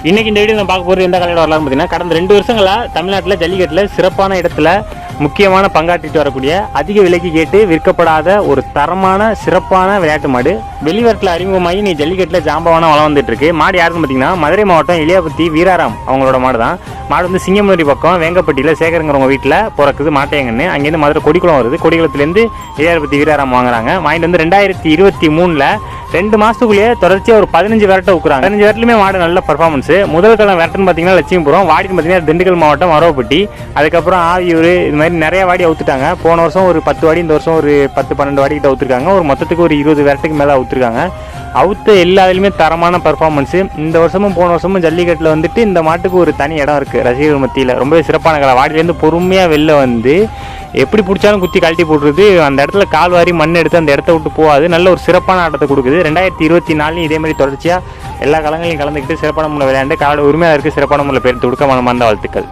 இன்னைக்கு இந்த வீடியோ நம்ம பார்க்க போகிறது எந்த கலையோட வரலாம்னு பார்த்தீங்கன்னா கடந்த ரெண்டு வருஷங்களாக தமிழ்நாட்டில் ஜல்லிக்கட்டில் சிறப்பான இடத்துல முக்கியமான பங்காற்றிட்டு வரக்கூடிய அதிக விலைக்கு கேட்டு விற்கப்படாத ஒரு தரமான சிறப்பான விளையாட்டு மாடு. வெளிவரத்தில் அறிமுகமாகி நீ ஜல்லிக்கட்டில் ஜாம்பவான வளம் வந்துட்டு இருக்கு மாடு யாருன்னு பார்த்தீங்கன்னா மதுரை மாவட்டம் எலியாபத்தி வீராராம் அவங்களோட மாடு தான் மாடு வந்து சிங்கமுரி பக்கம் வேங்கப்பட்டியில் சேகருங்கிறவங்க வீட்டில் பிறக்குது மாட்டையங்கன்னு அங்கேருந்து மதுரை கொடிக்குளம் வருது. கொடிக்குளத்துலேருந்து எலியாபத்தி வீராராம் வாங்குறாங்க. வாங்கிட்டு வந்து ரெண்டாயிரத்தி இருபத்தி மூணில் ரெண்டு மாதத்துக்குள்ளேயே தொடர்ச்சியாக ஒரு பதினஞ்சு விரட்டை ஊக்குறாங்க பதினஞ்சு விரட்டுலையுமே மாடு நல்ல பர்ஃபார்மன்ஸ் முதல் காலம் விரட்டுன்னு பார்த்தீங்கன்னா லட்சுமிபுரம். வாடின்னு பார்த்தீங்கன்னா திண்டுக்கல் மாவட்டம் வரவப்பட்டி அதுக்கப்புறம் ஆவியூர் இது மாதிரி நிறைய வாடி அவுத்துட்டாங்க. போன வருஷம் ஒரு பத்து வாடி இந்த வருஷம் ஒரு பத்து பன்னெண்டு வாடி கிட்ட அவுத்துருக்காங்க. ஒரு மொத்தத்துக்கு ஒரு இருபது விரட்டுக்கு மேலே அவுத்துருக்காங்க. அவுத்த எல்லாத்துலேயுமே தரமான பர்ஃபார்மன்ஸு இந்த வருஷமும் போன வருஷமும் ஜல்லிக்கட்டில் வந்துட்டு இந்த மாட்டுக்கு ஒரு தனி இடம் இருக்குது ரசிகர்கள் மத்தியில். ரொம்பவே சிறப்பான கலை. வாடியிலேருந்து பொறுமையாக வெளில வந்து எப்படி பிடிச்சாலும் குத்தி கழட்டி போட்டுருது அந்த இடத்துல கால் வாரி மண் எடுத்து அந்த இடத்த விட்டு போகாது. நல்ல ஒரு சிறப்பான ஆட்டத்தை கொடுக்குது. ரெண்டாயிரத்தி இருபத்தி நாலுலையும் இதே மாதிரி தொடர்ச்சியாக எல்லா களங்களையும் கலந்துக்கிட்டு சிறப்பான முறையில் விளையாண்டு கால உரிமையாக இருக்குது சிறப்பான முறையில் பேர் துடுக்கமான மந்த வாழ்த்துக்கள்.